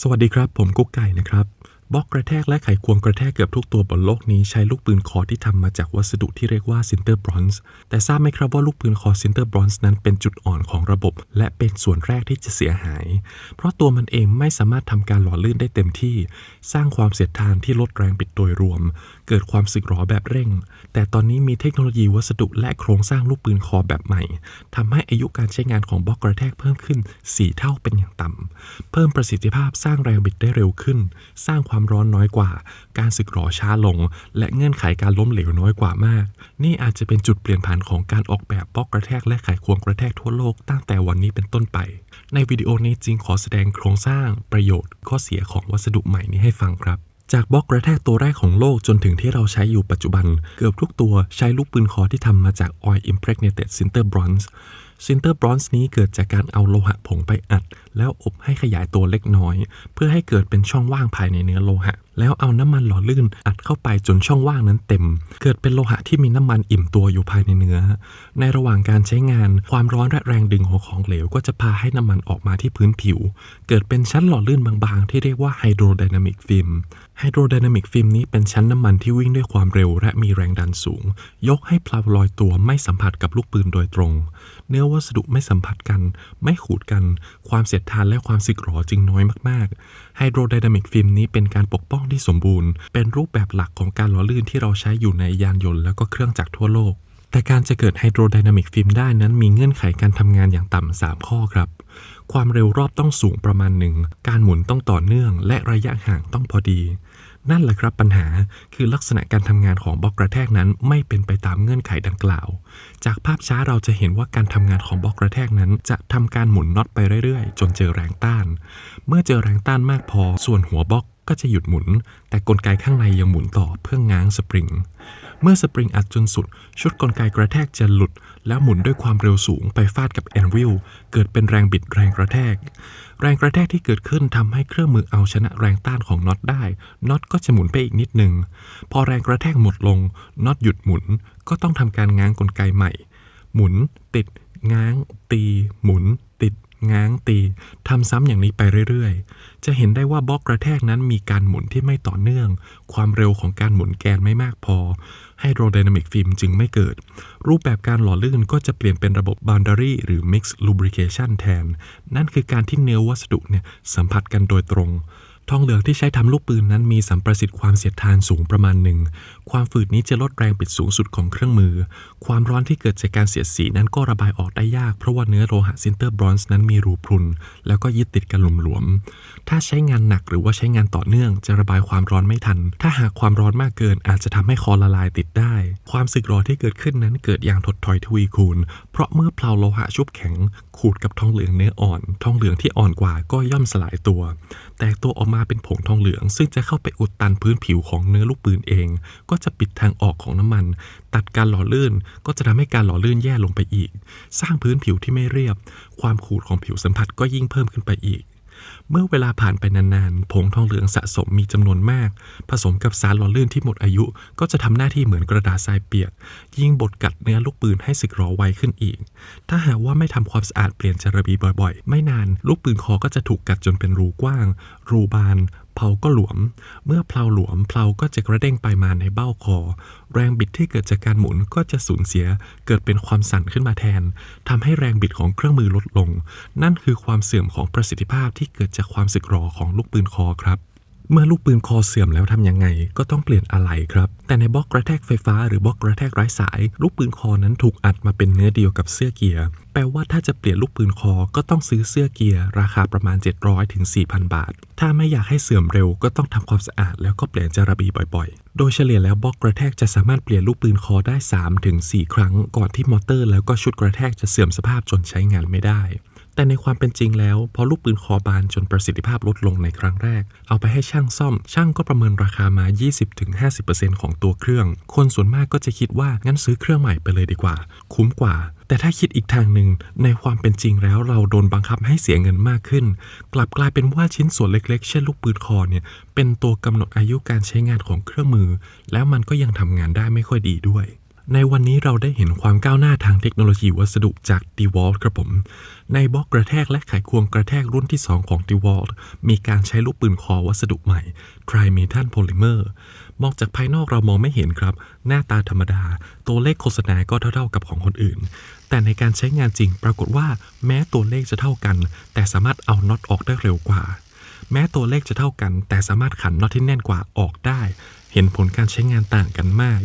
สวัสดีครับ ผมกุ๊กไก่นะครับ บล็อกกระแทกและไขควงกระแทกเกือบทุกตัวบนโลกนี้ใช้ลูกปืนคอที่ทำมาจากวัสดุที่เรียกว่าซินเตอร์บรอนซ์แต่ทราบไหมครับว่าลูกปืนคอซินเตอร์บรอนซ์นั้นเป็นจุดอ่อนของระบบ และเป็นส่วนแรกที่จะเสียหาย เพราะตัวมันเองไม่สามารถทำการหล่อลื่นได้เต็มที่ สร้างความเสียดทานที่ลดแรงบิดโดยรวม เกิดความสึกหรอแบบเร่ง แต่ตอนนี้มีเทคโนโลยีวัสดุและโครงสร้างลูกปืนคอแบบใหม่ทำให้อายุการใช้งานของบล็อกกระแทกเพิ่มขึ้น 4 เท่าเป็นอย่างต่ำเพิ่มประสิทธิภาพสร้างแรงบิดได้เร็วขึ้น สร้างความความร้อนน้อยกว่า การสึกหรอช้าลง และเงื่อนไขการล้มเหลวน้อยกว่ามาก นี่อาจจะเป็นจุดเปลี่ยนผ่านของการออกแบบบล็อกกระแทกและไขควงกระแทกทั่วโลกตั้งแต่วันนี้เป็นต้นไป ในวิดีโอนี้จึงขอแสดงโครงสร้าง ประโยชน์ ข้อเสียของวัสดุใหม่นี้ให้ฟังครับจากบล็อกกระแทกตัวแรกของโลกจนถึงที่เราใช้อยู่ปัจจุบัน เกือบทุกตัวใช้ลูกปืนคอที่ทำมาจาก Oil Impregnated Sinter Bronze ซินเตอร์บรอนซ์นี้เกิดจากการเอาโลหะผงไปอัด แล้วอบให้ขยายตัวเล็กน้อย เพื่อให้เกิดเป็นช่องว่างภายในเนื้อโลหะ แล้วเอาน้ำมันหล่อลื่นอัดเข้าไปจนช่องว่างนั้นเต็ม เกิดเป็นโลหะที่มีน้ำมันอิ่มตัวอยู่ภายในเนื้อ ในระหว่างการใช้งานความร้อนและแรงดึงของของเหลวก็จะพาให้น้ำมันออกมาที่พื้นผิว เกิดเป็นชั้นหล่อลื่นบางๆ ที่เรียกว่าไฮโดรไดนามิกฟิล์มไฮโดรไดนามิกฟิล์มนี้เป็นชั้นน้ำมันที่วิ่งด้วยความเร็วและมีแรงดันสูง ยกให้เพลาลอยตัวไม่สัมผัสกับลูกปืนโดยตรง เนื้อวัสดุไม่สัมผัสกัน ไม่ขูดกัน ความเสียดทานและความสึกหรอจึงน้อยมากๆไฮโดรไดนามิกฟิล์มนี้เป็นการปกป้องที่สมบูรณ์ เป็นรูปแบบหลักของการหล่อลื่นที่เราใช้อยู่ในยานยนต์แล้วก็เครื่องจักรทั่วโลก แต่การจะเกิดไฮโดรไดนามิกฟิล์มได้นั้นมีเงื่อนไขการทำงานอย่างต่ำ3ข้อครับความเร็วรอบต้องสูงประมาณหนึ่ง การหมุนต้องต่อเนื่อง และระยะห่างต้องพอดี นั่นแหละครับปัญหาคือลักษณะการทำงานของบล็อกกระแทกนั้นไม่เป็นไปตามเงื่อนไขดังกล่าว จากภาพช้าเราจะเห็นว่าการทำงานของบล็อกกระแทกนั้น จะทำการหมุนน็อตไปเรื่อยๆ จนเจอแรงต้าน เมื่อเจอแรงต้านมากพอ ส่วนหัวบล็อกก็จะหยุดหมุน แต่กลไกข้างในยังหมุนต่อเพื่อง้างสปริง เมื่อสปริงอัดจนสุด ชุดกลไกกระแทกจะหลุด แล้วหมุนด้วยความเร็วสูงไปฟาดกับแอนวิลเกิดเป็นแรงบิดแรงกระแทก แรงกระแทกที่เกิดขึ้นทำให้เครื่องมือเอาชนะแรงต้านของน็อตได้น็อตก็จะหมุนไปอีกนิดหนึ่งพอแรงกระแทกหมดลงน็อตหยุดหมุนก็ต้องทำการง้างกลไกใหม่ หมุน ติด ง้าง ตี หมุน ติด ง้างตีทำซ้ำอย่างนี้ไปเรื่อยๆ จะเห็นได้ว่าบล็อกกระแทกนั้นมีการหมุนที่ไม่ต่อเนื่อง ความเร็วของการหมุนแกนไม่มากพอ ไฮโดรไดนามิกฟิล์มจึงไม่เกิด รูปแบบการหล่อลื่นก็จะเปลี่ยนเป็นระบบ boundary หรือ mixed lubrication แทน นั่นคือการที่เนื้อวัสดุเนี่ยสัมผัสกันโดยตรงทองเหลืองที่ใช้ทำลูกปืนนั้นมีสัมประสิทธิ์ความเสียดทานสูงประมาณหนึ่ง ความฝืดนี้จะลดแรงบิดสูงสุดของเครื่องมือ ความร้อนที่เกิดจากการเสียดสีนั้นก็ระบายออกได้ยาก เพราะว่าเนื้อโลหะซินเตอร์บรอนซ์นั้นมีรูพรุน แล้วก็ยึดติดกันหลวมๆ ถ้าใช้งานหนักหรือว่าใช้งานต่อเนื่อง จะระบายความร้อนไม่ทัน ถ้าหากความร้อนมากเกินอาจจะทำให้คอละลายติดได้ ความสึกหรอที่เกิดขึ้นนั้นเกิดอย่างถดถอยทวีคูณ เพราะเมื่อเพลาโลหะชุบแข็ง ขูดกับทองเหลืองเนื้ออ่อน ทองเหลืองที่อ่อนกว่าก็ย่อมสลายตัว แตกตัวออกมาเป็นผงทองเหลือง ซึ่งจะเข้าไปอุดตันพื้นผิวของเนื้อลูกปืนเอง ก็จะปิดทางออกของน้ำมัน ตัดการหล่อลื่นก็จะทำให้การหล่อลื่นแย่ลงไปอีก สร้างพื้นผิวที่ไม่เรียบ ความขูดของผิวสัมผัสก็ยิ่งเพิ่มขึ้นไปอีก เมื่อเวลาผ่านไปนานๆ ผงทองเหลืองสะสมมีจำนวนมาก ผสมกับสารหล่อลื่นที่หมดอายุ ก็จะทำหน้าที่เหมือนกระดาษทรายเปียก ยิ่งบดกัดเนื้อลูกปืนให้สึกหรอไวขึ้นอีก ถ้าหากว่าไม่ทำความสะอาดเปลี่ยนจารบีบ่อยๆ ไม่นาน ลูกปืนคอก็จะถูกกัดจนเป็นรูกว้าง รูบาน เพลาก็หลวม เมื่อเพลาหลวมเพลาก็จะกระเด้งไปมาในเบ้าคอ แรงบิดที่เกิดจากการหมุนก็จะสูญเสียเกิดเป็นความสั่นขึ้นมาแทนทำให้แรงบิดของเครื่องมือลดลง นั่นคือความเสื่อมของประสิทธิภาพที่เกิดจากความสึกหรอของลูกปืนคอครับเมื่อลูกปืนคอเสื่อมแล้วทำยังไง ก็ต้องเปลี่ยนอะไหล่ครับ แต่ในบล็อกกระแทกไฟฟ้าหรือบล็อกกระแทกไร้สาย ลูกปืนคอนั้นถูกอัดมาเป็นเนื้อเดียวกับเสื้อเกียร์ แปลว่าถ้าจะเปลี่ยนลูกปืนคอ ก็ต้องซื้อเสื้อเกียร์ราคาประมาณ 700ถึง4,000 บาท ถ้าไม่อยากให้เสื่อมเร็วก็ต้องทำความสะอาดแล้วก็เปลี่ยนจาระบีบ่อยๆ โดยเฉลี่ยแล้วบล็อกกระแทกจะสามารถเปลี่ยนลูกปืนคอได้3ถึง4ครั้ง ก่อนที่มอเตอร์แล้วก็ชุดกระแทกจะเสื่อมสภาพจนใช้งานไม่ได้ แต่ในความเป็นจริงแล้ว พอลูกปืนคอบานจนประสิทธิภาพลดลงในครั้งแรก เอาไปให้ช่างซ่อม ช่างก็ประเมินราคามา 20-50%ของตัวเครื่อง คนส่วนมากก็จะคิดว่างั้นซื้อเครื่องใหม่ไปเลยดีกว่า คุ้มกว่า แต่ถ้าคิดอีกทางหนึ่งในความเป็นจริงแล้วเราโดนบังคับให้เสียเงินมากขึ้น กลับกลายเป็นว่าชิ้นส่วนเล็กๆ เช่นลูกปืนคอเนี่ยเป็นตัวกำหนดอายุการใช้งานของเครื่องมือ แล้วมันก็ยังทำงานได้ไม่ค่อยดีด้วย ในวันนี้เราได้เห็นความก้าวหน้าทางเทคโนโลยีวัสดุจาก d e w a l t ครับผม ในบล็อกกระแทกและไขควงกระแทกรุ่นที่ 2 ของ d e w a l t มีการใช้ลูกปืนคอวัสดุใหม่ Trimetal Polymer มองจากภายนอกเรามองไม่เห็นครับ หน้าตาธรรมดา ตัวเลขโฆษณาก็เท่าๆกับของคนอื่น แต่ในการใช้งานจริงปรากฏว่าแม้ตัวเลขจะเท่ากัน แต่สามารถเอาน็อตออกได้เร็วกว่า แม้ตัวเลขจะเท่ากัน แต่สามารถขันน็อตที่แน่นกว่าออกได้ เห็นผลการใช้งานต่างกันมาก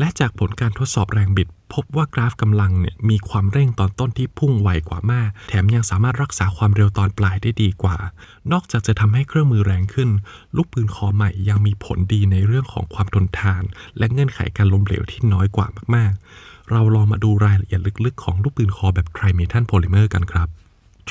และจากผลการทดสอบแรงบิด พบว่ากราฟกำลังเนี่ยมีความเร่งตอนต้นที่พุ่งไวกว่ามาก แถมยังสามารถรักษาความเร็วตอนปลายได้ดีกว่า นอกจากจะทำให้เครื่องมือแรงขึ้น ลูกปืนคอใหม่ยังมีผลดีในเรื่องของความทนทาน และเงื่อนไขการล้มเหลวที่น้อยกว่ามากๆ เราลองมาดูรายละเอียดลึกๆ ของลูกปืนคอแบบ Trimetal Polymer กันครับ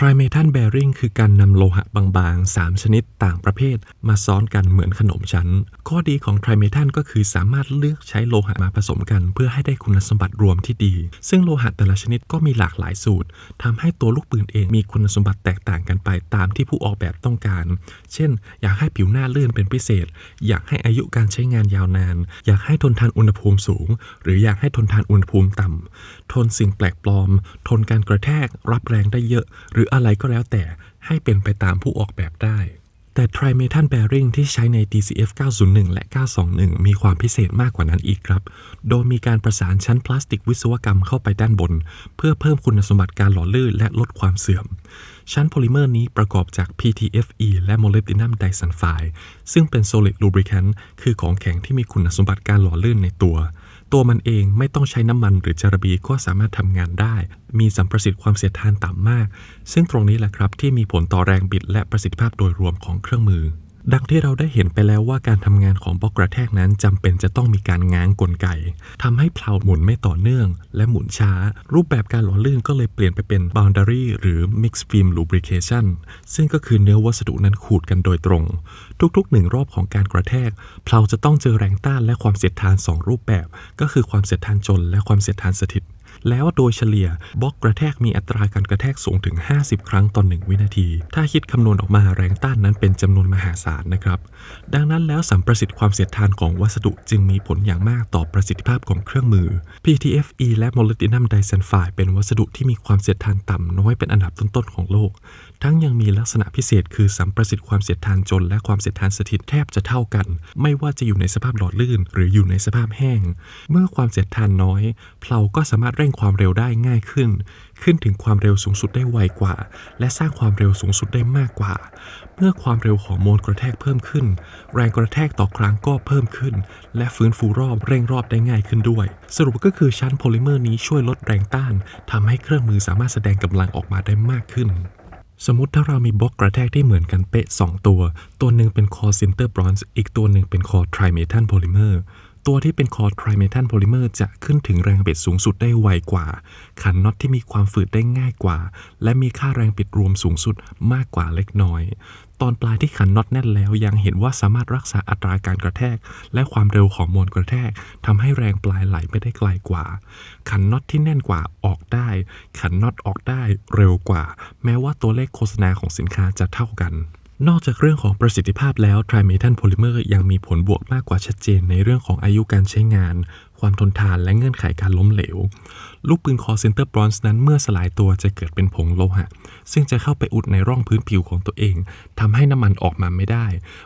Trimetal Bearing คือการนำโลหะบางๆ 3 ชนิดต่างประเภท มาซ้อนกันเหมือนขนมชั้น ข้อดีของ Trimetal ก็คือสามารถเลือกใช้โลหะมาผสมกัน เพื่อให้ได้คุณสมบัติรวมที่ดี ซึ่งโลหะแต่ละชนิดก็มีหลากหลายสูตรทำให้ตัวลูกปืนเองมีคุณสมบัติแตกต่างกันไปตามที่ผู้ออกแบบต้องการ เช่น อยากให้ผิวหน้าลื่นเป็นพิเศษ อยากให้อายุการใช้งานยาวนาน อยากให้ทนทานอุณหภูมิสูง หรืออยากให้ทนทานอุณหภูมิต่ำ ทนสิ่งแปลกปลอม ทนการกระแทก รับแรงได้เยอะ หรืออะไรก็แล้วแต่ให้เป็นไปตามผู้ออกแบบได้ แต่ Trimetal Bearing ที่ใช้ใน DCF 901 และ 921 มีความพิเศษมากกว่านั้นอีกครับ โดยมีการประสานชั้นพลาสติกวิศวกรรมเข้าไปด้านบน เพื่อเพิ่มคุณสมบัติการหล่อลื่นและลดความเสื่อม ชั้นโพลิเมอร์นี้ประกอบจาก PTFE และ Molybdenum Disulfide ซึ่งเป็น solid lubricant คือของแข็งที่มีคุณสมบัติการหล่อลื่นในตัว ตัวมันเองไม่ต้องใช้น้ำมันหรือจารบีก็สามารถทำงานได้ มีสัมประสิทธิ์ความเสียดทานต่ำมาก ซึ่งตรงนี้แหละครับที่มีผลต่อแรงบิดและประสิทธิภาพโดยรวมของเครื่องมือ ดังที่เราได้เห็นไปแล้วว่าการทำงานของบล็อกกระแทกนั้นจำเป็นจะต้องมีการง้างกลไกทำให้เพลาหมุนไม่ต่อเนื่อง และหมุนช้า รูปแบบการหล่อลื่นก็เลยเปลี่ยนไปเป็น boundary หรือ mixed film lubrication ซึ่งก็คือเนื้อวัสดุนั้นขูดกันโดยตรง ทุกๆหนึ่งรอบของการกระแทก เพลาจะต้องเจอแรงต้านและความเสียดทาน 2 รูปแบบ ก็คือความเสียดทานจนและความเสียดทานสถิต แล้วโดยเฉลี่ยบล็อกกระแทกมีอัตราการกระแทกสูงถึง 50 ครั้งต่อ1วินาที ถ้าคิดคำนวณออกมาแรงต้านนั้นเป็นจำนวนมหาศาลนะครับ ดังนั้นแล้วสัมประสิทธิ์ความเสียดทานของวัสดุจึงมีผลอย่างมากต่อประสิทธิภาพของเครื่องมือ PTFE และ Molybdenum Disulfide เป็นวัสดุที่มีความเสียดทานต่ำน้อยเป็นอันดับต้นๆของโลก ทั้งยังมีลักษณะพิเศษคือสัมประสิทธิ์ความเสียดทานจนและความเสียดทานสถิตแทบจะเท่ากัน ไม่ว่าจะอยู่ในสภาพหลอดลื่น หรืออยู่ในสภาพแห้ง เมื่อความเสียดทานน้อยเพลาก็สามารถเร่งความเร็วได้ง่ายขึ้น ขึ้นถึงความเร็วสูงสุดได้ไวกว่า และสร้างความเร็วสูงสุดได้มากกว่า เมื่อความเร็วของโมลกระแทกเพิ่มขึ้น แรงกระแทกต่อครั้งก็เพิ่มขึ้น และฟื้นฟูรอบเร่งรอบได้ง่ายขึ้นด้วย สรุปก็คือชั้นโพลิเมอร์นี้ช่วยลดแรงต้านทำให้เครื่องมือสามารถแสดงกำลังออกมาได้มากขึ้นสมมติถ้าเรามีบล็อกกระแทกที่เหมือนกันเป๊ะ 2 ตัว ตัวหนึ่งเป็นคอซินเตอร์บรอนซ์ อีกตัวหนึ่งเป็นคอทริเมทัลโพลิเมอร์ ตัวที่เป็นคอทริเมทัลโพลิเมอร์จะขึ้นถึงแรงบิดสูงสุดได้ไวกว่า ขันน็อตที่มีความฝืดได้ง่ายกว่า และมีค่าแรงบิดรวมสูงสุดมากกว่าเล็กน้อย ตอนปลายที่ขันน็อตแน่นแล้วยังเห็นว่าสามารถรักษาอัตราการกระแทก และความเร็วของมวลกระแทกทำให้แรงปลายไหลไม่ได้ไกลกว่า ขันน็อตที่แน่นกว่าออกได้ ขันน็อตออกได้เร็วกว่า แม้ว่าตัวเลขโฆษณาของสินค้าจะเท่ากัน นอกจากเรื่องของประสิทธิภาพแล้วไทรเมทันโพลิเมอร์ยังมีผลบวกมากกว่าชัดเจนในเรื่องของอายุการใช้งาน ความทนทานและเงื่อนไขการล้มเหลว ลูกปืนคอเซนเตอร์บรอนซ์นั้นเมื่อสลายตัวจะเกิดเป็นผงโลหะ ซึ่งจะเข้าไปอุดในร่องพื้นผิวของตัวเองทำให้น้ำมันออกมาไม่ได้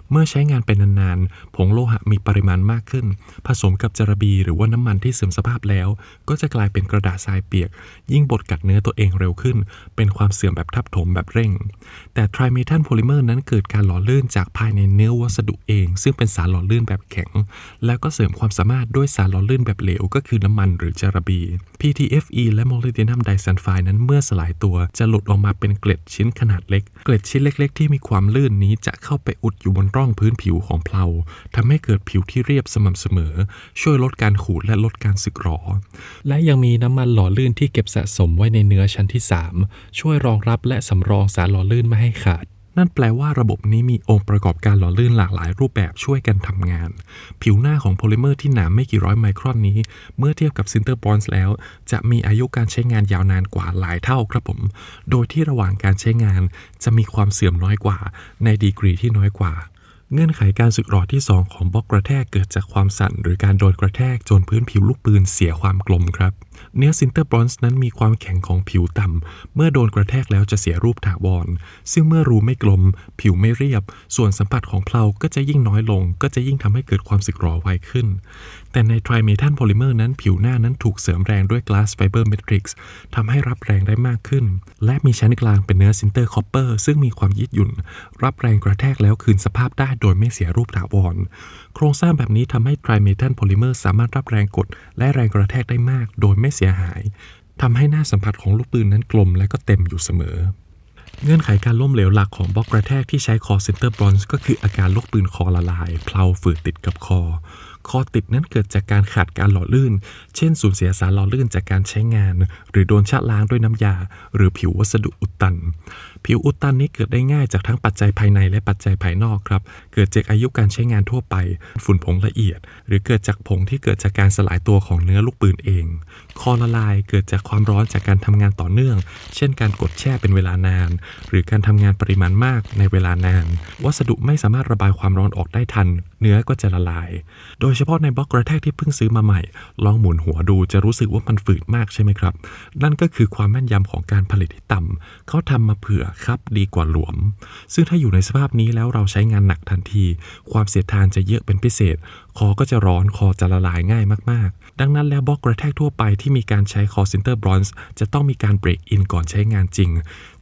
เมื่อใช้งานเป็นนานๆ ผงโลหะมีปริมาณมากขึ้น ผสมกับจระบีหรือว่าน้ำมันที่เสื่อมสภาพแล้ว ก็จะกลายเป็นกระดาษทรายเปียก ยิ่งบดกัดเนื้อตัวเองเร็วขึ้น เป็นความเสื่อมแบบทับถมแบบเร่ง แต่ไทรเมทัลโพลิเมอร์นั้นเกิดการหล่อลื่นจากภายในเนื้อวัสดุเอง ซึ่งเป็นสารหล่อลื่นแบบแข็ง แล้วก็เสริมความสามารถด้วยสารหล่อลื่นแบบเหลวก็คือน้ำมันหรือจระบี PTFE และ molybdenum disulfide นั้นเมื่อสลายตัว จะหลุดออกมาเป็นเกล็ดชิ้นขนาดเล็ก เกล็ดชิ้นเล็ก ๆ ที่มีความลื่นนี้จะเข้าไปอุดอยู่บนร่องพื้นผิวของเพลาทำให้เกิดผิวที่เรียบสม่ำเสมอ ช่วยลดการขูดและลดการสึกหรอ และยังมีน้ำมันหล่อลื่นที่เก็บสะสมไว้ในเนื้อชั้นที่ 3 ช่วยรองรับและสำรองสารหล่อลื่นไม่ให้ขาด นั่นแปลว่าระบบนี้มีองค์ประกอบการหล่อลื่นหลากหลายรูปแบบช่วยกันทำงาน ผิวหน้าของโพลิเมอร์ที่หนาไม่กี่ร้อยไมครอนนี้ เมื่อเทียบกับซินเตอร์บอนซ์แล้ว จะมีอายุการใช้งานยาวนานกว่าหลายเท่าครับผม โดยที่ระหว่างการใช้งานจะมีความเสื่อมน้อยกว่า ในดีกรีที่น้อยกว่าเงื่อนไขการสึกหรอที่ 2 ของบล็อกกระแทกเกิดจากความสั่น หรือการโดนกระแทกจนพื้นผิวลูกปืนเสียความกลมครับ เนื้อซินเตอร์บรอนซ์นั้นมีความแข็งของผิวต่ำ เมื่อโดนกระแทกแล้วจะเสียรูปถาวร ซึ่งเมื่อรูไม่กลม ผิวไม่เรียบ ส่วนสัมผัสของเพลาก็จะยิ่งน้อยลง ก็จะยิ่งทำให้เกิดความสึกหรอไวขึ้น แต่ในไทรเมทัลโพลิเมอร์นั้นผิวหน้านั้นถูกเสริมแรงด้วย glass fiber matrix ทำให้รับแรงได้มากขึ้น และมีชั้นกลางเป็นเนื้อซินเตอร์คอปเปอร์ซึ่งมีความยืดหยุ่น รับแรงกระแทกแล้วคืนสภาพได้โดยไม่เสียรูปถาวร โครงสร้างแบบนี้ทำให้ไทรเมทัลโพลิเมอร์สามารถรับแรงกด และแรงกระแทกได้มาก โดยไม่เสียหายทำให้หน้าสัมผัสของลูกปืนนั้นกลมและก็เต็มอยู่เสมอ เงื่อนไขการล้มเหลวหลักของบล็อกกระแทกที่ใช้คอเซนเตอร์บรอนซ์ก็คืออาการลูกปืนคอละลายเพลาฝืดติดกับคอ คอติดนั้นเกิดจากการขาดการหล่อลื่น เช่นสูญเสียสารหล่อลื่นจากการใช้งาน หรือโดนชะล้างด้วยน้ำยา หรือผิววัสดุอุดตัน ผิวอุดตันนี้เกิดได้ง่ายจากทั้งปัจจัยภายในและปัจจัยภายนอกครับ เกิดจากอายุการใช้งานทั่วไป ฝุ่นผงละเอียด หรือเกิดจากผงที่เกิดจากการสลายตัวของเนื้อลูกปืนเอง คอละลายเกิดจากความร้อนจากการทำงานต่อเนื่อง เช่นการกดแช่เป็นเวลานาน หรือการทำงานปริมาณมากในเวลานาน วัสดุไม่สามารถระบายความร้อนออกได้ทัน เนื้อก็จะละลาย โดยเฉพาะในบล็อกกระแทกที่เพิ่งซื้อมาใหม่ ลองหมุนหัวดูจะรู้สึกว่ามันฝืดมากใช่ไหมครับ นั่นก็คือความแม่นยำของการผลิตที่ต่ำเขาทำมาเผื่อครับดีกว่าหลวม ซึ่งถ้าอยู่ในสภาพนี้แล้วเราใช้งานหนักทันที ความเสียดทานจะเยอะเป็นพิเศษ คอก็จะร้อนคอจะละลายง่ายมากๆ ดังนั้นแล้วบล็อกกระแทกทั่วไปที่มีการใช้คอเซนเตอร์บรอนซ์จะต้องมีการเบรกอินก่อนใช้งานจริง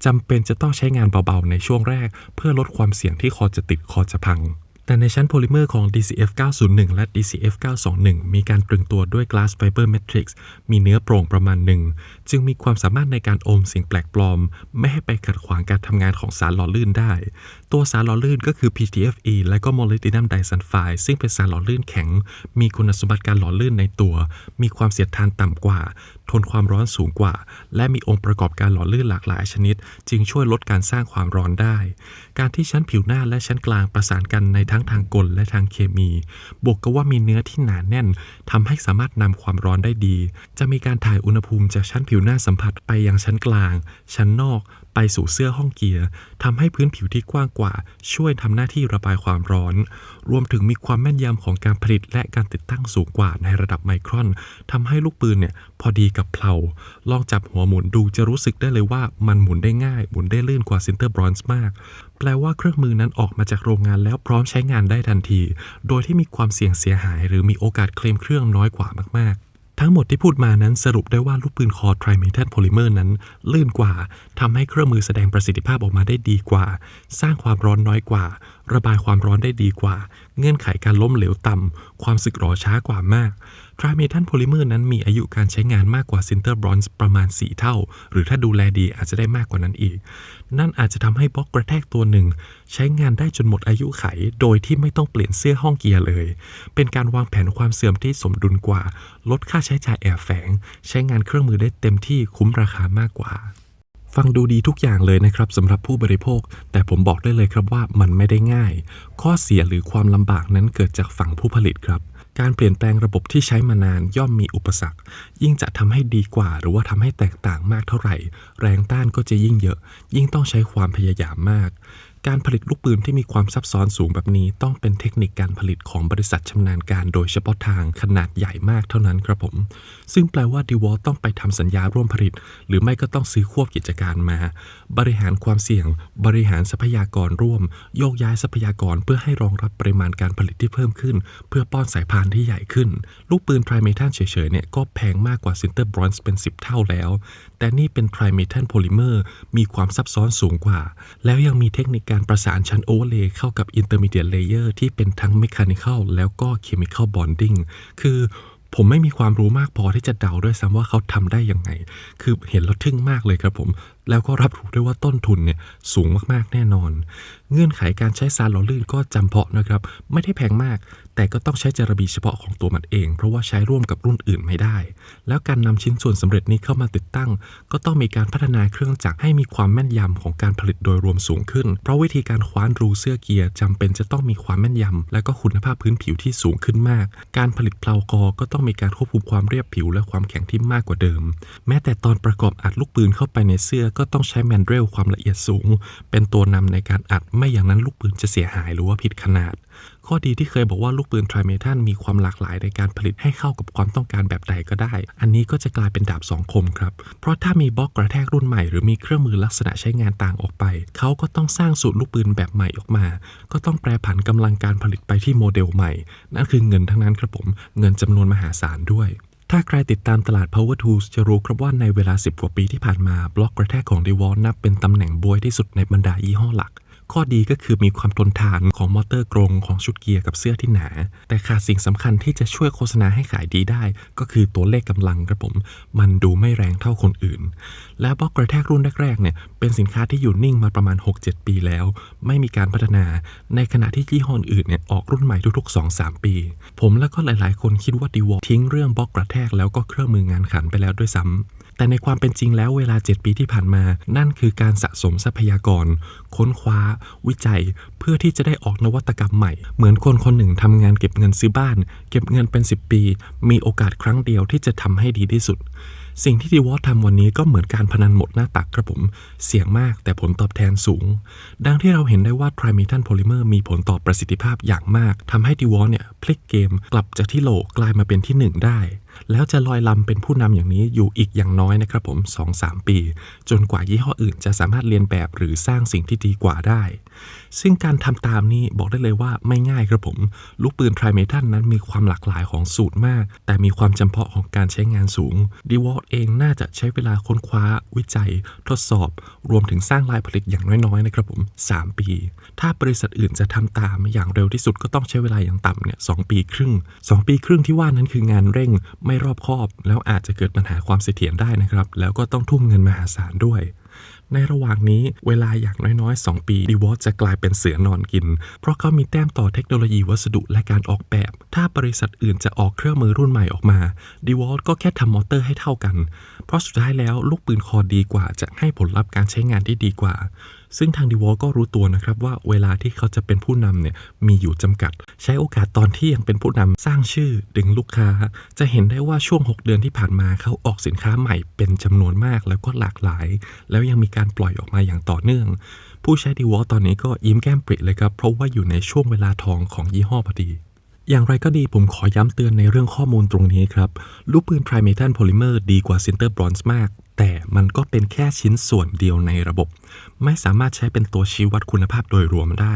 จำเป็นจะต้องใช้งานเบาๆในช่วงแรก เพื่อลดความเสี่ยงที่คอจะติดคอจะพัง แต่ในชั้นโพลิเมอร์ของ DCF 901 และ DCF 921 มีการตรึงตัวด้วย glass fiber matrix มีเนื้อโปร่งประมาณหนึ่ง จึงมีความสามารถในการอมสิ่งแปลกปลอม ไม่ให้ไปขัดขวางการทำงานของสารหล่อลื่นได้ ตัวสารหล่อลื่นก็คือ PTFE และก็ molybdenum disulfide ซึ่งเป็นสารหล่อลื่นแข็ง มีคุณสมบัติการหล่อลื่นในตัว มีความเสียดทานต่ำกว่า ทนความร้อนสูงกว่า และมีองค์ประกอบการหล่อลื่นหลากหลายชนิด จึงช่วยลดการสร้างความร้อนได้ การที่ชั้นผิวหน้าและชั้นกลางประสานกันในทั้งทางกลและทางเคมี บวกกับว่ามีเนื้อที่หนาแน่นทำให้สามารถนำความร้อนได้ดี จะมีการถ่ายอุณหภูมิจากชั้นผิวหน้าสัมผัสไปยังชั้นกลาง ชั้นนอก ไปสู่เสื้อห้องเกียร์ทำให้พื้นผิวที่กว้างกว่า ช่วยทำหน้าที่ระบายความร้อน รวมถึงมีความแม่นยำของการผลิตและการติดตั้งสูงกว่าในระดับไมครอนทำให้ลูกปืนเนี่ยพอดีกับเพลาลองจับหัวหมุนดูจะรู้สึกได้เลยว่ามันหมุนได้ง่าย หมุนได้ลื่นกว่าซินเตอร์บรอนซ์มาก แปลว่าเครื่องมือนั้นออกมาจากโรงงานแล้วพร้อมใช้งานได้ทันที โดยที่มีความเสี่ยงเสียหาย หรือมีโอกาสเคลมเครื่องน้อยกว่ามากๆ ทั้งหมดที่พูดมานั้นสรุปได้ว่าลูกปืนคอไทรเมทัลโพลิเมอร์นั้น ลื่นกว่าทำให้เครื่องมือแสดงประสิทธิภาพออกมาได้ดีกว่า สร้างความร้อนน้อยกว่า ระบายความร้อนได้ดีกว่า เงื่อนไขการล้มเหลวต่ำความสึกหรอช้ากว่ามาก ทรเมทัลโพลิเมอร์นั้นมีอายุการใช้งานมากกว่าซินเตอร์บรอนซ์ประมาณ 4 เท่า หรือถ้าดูแลดีอาจจะได้มากกว่านั้นอีก นั่นอาจจะทำให้บล็อกกระแทกตัวหนึ่ง ใช้งานได้จนหมดอายุไข โดยที่ไม่ต้องเปลี่ยนเสื้อห้องเกียร์เลย เป็นการวางแผนความเสื่อมที่สมดุลกว่า ลดค่าใช้จ่ายแอบแฝง ใช้งานเครื่องมือได้เต็มที่คุ้มราคามากกว่าฟังดูดีทุกอย่างเลยนะครับสำหรับผู้บริโภค แต่ผมบอกได้เลยครับว่ามันไม่ได้ง่าย ข้อเสียหรือความลำบากนั้นเกิดจากฝั่งผู้ผลิตครับ การเปลี่ยนแปลงระบบที่ใช้มานานย่อมมีอุปสรรค ยิ่งจะทำให้ดีกว่า หรือว่าทำให้แตกต่างมากเท่าไหร่ แรงต้านก็จะยิ่งเยอะ ยิ่งต้องใช้ความพยายามมาก การผลิตลูกปืนที่มีความซับซ้อนสูงแบบนี้ ต้องเป็นเทคนิคการผลิตของบริษัทชำนาญการโดยเฉพาะทางขนาดใหญ่มากเท่านั้นครับผม ซึ่งแปลว่าดีวอลต้องไปทำสัญญาร่วมผลิต หรือไม่ก็ต้องซื้อควบกิจการมา บริหารความเสี่ยง บริหารทรัพยากรร่วม โยกย้ายทรัพยากรเพื่อให้รองรับปริมาณการผลิตที่เพิ่มขึ้น เพื่อป้อนสายพานที่ใหญ่ขึ้น ลูกปืนไทรเมทัลเฉยๆเนี่ยก็แพงมากกว่าซินเตอร์บรอนซ์เป็น 10 เท่าแล้ว แต่นี่เป็นไทรเมทัลโพลิเมอร์มีความซับซ้อนสูงกว่า แล้วยังมีเทคนิคการประสานชั้นโอเวอร์เลย์เข้ากับอินเตอร์มีเดียเลเยอร์ที่เป็นทั้งเมคานิคอลแล้วก็เคมีคอลบอนดิ้งคือผมไม่มีความรู้มากพอที่จะเดาด้วยซ้ำว่าเขาทำได้ยังไง คือเห็นแล้วทึ่งมากเลยครับผม แล้วก็รับรู้ด้วยว่าต้นทุนเนี่ยสูงมากๆแน่นอน เงื่อนไขการใช้สารหล่อลื่นก็จำเพาะนะครับ ไม่ได้แพงมาก แต่ก็ต้องใช้จระบีเฉพาะของตัวมันเอง เพราะว่าใช้ร่วมกับรุ่นอื่นไม่ได้ แล้วการนำชิ้นส่วนสำเร็จนี้เข้ามาติดตั้ง ก็ต้องมีการพัฒนาเครื่องจักรให้มีความแม่นยำของการผลิตโดยรวมสูงขึ้น เพราะวิธีการคว้านรูเสื้อเกียร์จำเป็นจะต้องมีความแม่นยำและก็คุณภาพพื้นผิวที่สูงขึ้นมาก การผลิตเพลากอก็ต้องมีการควบคุมความเรียบผิว และความแข็งที่มากกว่าเดิม แม้แต่ตอนประกอบอัดลูกปืนเข้าไปในเสื้อก็ต้องใช้แมนเรลความละเอียดสูง เป็นตัวนำในการอัดไม่อย่างนั้นลูกปืนจะเสียหายหรือว่าผิดขนาด ข้อดีที่เคยบอกว่าลูกปืนทริเมทันมีความหลากหลายในการผลิตให้เข้ากับความต้องการแบบใดก็ได้ อันนี้ก็จะกลายเป็นดาบสองคมครับ เพราะถ้ามีบล็อกกระแทกรุ่นใหม่หรือมีเครื่องมือลักษณะใช้งานต่างออกไป เขาก็ต้องสร้างสูตรลูกปืนแบบใหม่ออกมา ก็ต้องแปรผันกำลังการผลิตไปที่โมเดลใหม่ นั่นคือเงินทั้งนั้นครับผม เงินจำนวนมหาศาลด้วยถ้าใครติดตามตลาด power tools จะรู้ครับว่าในเวลา 10 กว่าปีที่ผ่านมา บล็อกกระแทกของ d e w a l นับเป็นตำแหน่งบวยที่สุดในบรรดายี่ห้อหลัก ข้อดีก็คือมีความทนทานของมอเตอร์กรงของชุดเกียร์กับเสื้อที่หนา แต่ขาดสิ่งสำคัญที่จะช่วยโฆษณาให้ขายดีได้ ก็คือตัวเลขกำลังครับผม มันดูไม่แรงเท่าคนอื่น และบล็อกกระแทกรุ่นแรกๆเนี่ยเป็นสินค้าที่อยู่นิ่งมาประมาณ 6-7 ปีแล้ว ไม่มีการพัฒนา ในขณะที่ยี่ห้ออื่นเนี่ยออกรุ่นใหม่ทุกๆ 2-3 ปี ผมและก็หลายๆ คนคิดว่าดีวอทิ้งเรื่องบล็อกกระแทกแล้วก็เครื่องมืองานขันไปแล้วด้วยซ้ำแต่ในความเป็นจริงแล้วเวลา 7 ปีที่ผ่านมา นั่นคือการสะสมทรัพยากร ค้นคว้า วิจัย เพื่อที่จะได้ออกนวัตกรรมใหม่ เหมือนคนคนหนึ่งทำงานเก็บเงินซื้อบ้าน เก็บเงินเป็น 10 ปี มีโอกาสครั้งเดียวที่จะทำให้ดีที่สุด สิ่งที่ดีวอททำวันนี้ก็เหมือนการพนันหมดหน้าตักครับผม เสี่ยงมากแต่ผลตอบแทนสูง ดังที่เราเห็นได้ว่า t r i m e t a n Polymer มีผลต่อประสิทธิภาพอย่างมากทำให้ดีวอเนี่ยพลิกเกมกลับจากที่โหลกลายมาเป็นที่หนึ่งได้แล้วจะลอยลำเป็นผู้นำอย่างนี้อยู่อีกอย่างน้อยนะครับผม 2-3 ปี จนกว่ายี่ห้ออื่นจะสามารถเรียนแบบหรือสร้างสิ่งที่ดีกว่าได้ ซึ่งการทำตามนี้บอกได้เลยว่าไม่ง่ายครับผม ลูกปืน t r i m e t a n นั้นมีความหลากหลายของสูตรมาก แต่มีความจำเพาะของการใช้งานสูง d e w a l t เองน่าจะใช้เวลาค้นคว้า วิจัย ทดสอบ รวมถึงสร้างลายผลิตอย่างน้อยๆนะครับผม 3 ปี ถ้าบริษัทอื่นจะทำตามอย่างเร็วที่สุดก็ต้องใช้เวลาอย่างต่ำเนี่ยสปีครึ่ง 2 ปีครึ่งที่ว่านั้นคืองานเร่งไม่รอบคอบ แล้วอาจจะเกิดปัญหาความเสถียรได้นะครับแล้วก็ต้องทุ่มเงินมหาศาลด้วย ในระหว่างนี้เวลาอย่างน้อยๆ 2 ปีดีวอตจะกลายเป็นเสือนอนกิน เพราะเขามีแต้มต่อเทคโนโลยีวัสดุและการออกแบบ ถ้าบริษัทอื่นจะออกเครื่องมือรุ่นใหม่ออกมาดีวอตก็แค่ทำมอเตอร์ให้เท่ากัน เพราะสุดท้ายแล้วลูกปืนคอดีกว่าจะให้ผลลัพธ์การใช้งานที่ดีกว่า ซึ่งทางดีวอลก็รู้ตัวนะครับว่าเวลาที่เขาจะเป็นผู้นำเนี่ยมีอยู่จำกัด ใช้โอกาสตอนที่ยังเป็นผู้นำสร้างชื่อดึงลูกค้า จะเห็นได้ว่าช่วง 6 เดือนที่ผ่านมาเขาออกสินค้าใหม่เป็นจำนวนมากแล้วก็หลากหลาย แล้วยังมีการปล่อยออกมาอย่างต่อเนื่อง ผู้ใช้ดีวอลตอนนี้ก็ยิ้มแก้มปริเลยครับ เพราะว่าอยู่ในช่วงเวลาทองของยี่ห้อพอดีอย่างไรก็ดีผมขอย้ำเตือนในเรื่องข้อมูลตรงนี้ครับ ลูกปืน Trimetal Polymer ดีกว่า Center Bronze มาก แต่มันก็เป็นแค่ชิ้นส่วนเดียวในระบบ ไม่สามารถใช้เป็นตัวชี้วัดคุณภาพโดยรวมได้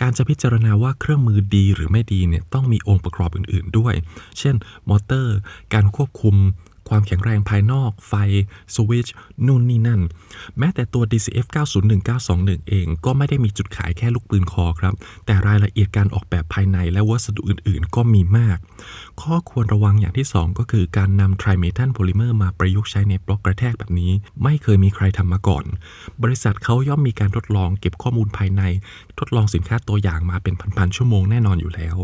การจะพิจารณาว่าเครื่องมือดีหรือไม่ดีเนี่ยต้องมีองค์ประกอบอื่น ๆ ด้วย เช่น มอเตอร์ การควบคุม ความแข็งแรงภายนอก ไฟ สวิตช์นู่นนี่นั่น แม้แต่ตัว DCF 901921 เองก็ไม่ได้มีจุดขายแค่ลูกปืนคอครับ แต่รายละเอียดการออกแบบภายในและวัสดุอื่น ๆ ก็มีมาก ข้อควรระวังอย่างที่ 2 ก็คือการนำ Trimetal Polymer มาประยุกต์ใช้ในบล็อกกระแทกแบบนี้ ไม่เคยมีใครทำมาก่อน บริษัทเขาย่อมมีการทดลองเก็บข้อมูลภายใน ทดลองสินค้าตัวอย่างมาเป็นพันๆชั่วโมงแน่นอนอยู่แล้ว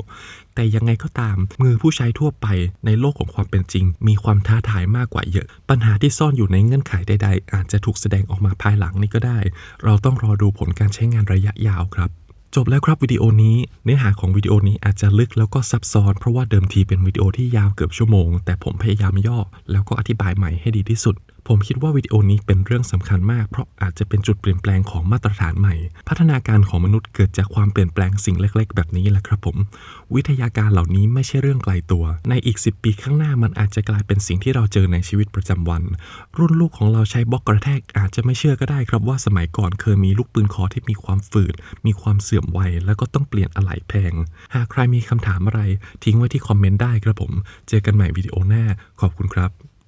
แต่ยังไงก็ตามมือผู้ใช้ทั่วไปในโลกของความเป็นจริง มีความท้าทายมากกว่าเยอะ ปัญหาที่ซ่อนอยู่ในเงื่อนไขใด ๆ อาจจะถูกแสดงออกมาภายหลังนี่ก็ได้ เราต้องรอดูผลการใช้งานระยะยาวครับ จบแล้วครับวิดีโอนี้เนื้อหาของวิดีโอนี้อาจจะลึกแล้วก็ซับซ้อน เพราะว่าเดิมทีเป็นวิดีโอที่ยาวเกือบชั่วโมง แต่ผมพยายามย่อ แล้วก็อธิบายใหม่ให้ดีที่สุดผมคิดว่าวิดีโอนี้เป็นเรื่องสำคัญมาก เพราะอาจจะเป็นจุดเปลี่ยนแปลงของมาตรฐานใหม่ พัฒนาการของมนุษย์เกิดจากความเปลี่ยนแปลงสิ่งเล็ก ๆ แบบนี้แหละครับผม วิทยาการเหล่านี้ไม่ใช่เรื่องไกลตัว ในอีก 10 ปีข้างหน้ามันอาจจะกลายเป็นสิ่งที่เราเจอในชีวิตประจำวัน รุ่นลูกของเราใช้บล็อกกระแทกอาจจะไม่เชื่อก็ได้ครับว่าสมัยก่อนเคยมีลูกปืนคอที่มีความฝืดมีความเสื่อมวัยแล้วก็ต้องเปลี่ยนอะไหล่แพง หากใครมีคำถามอะไร ทิ้งไว้ที่คอมเมนต์ได้ครับผม เจอกันใหม่วิดีโอหน้าขอบคุณครับ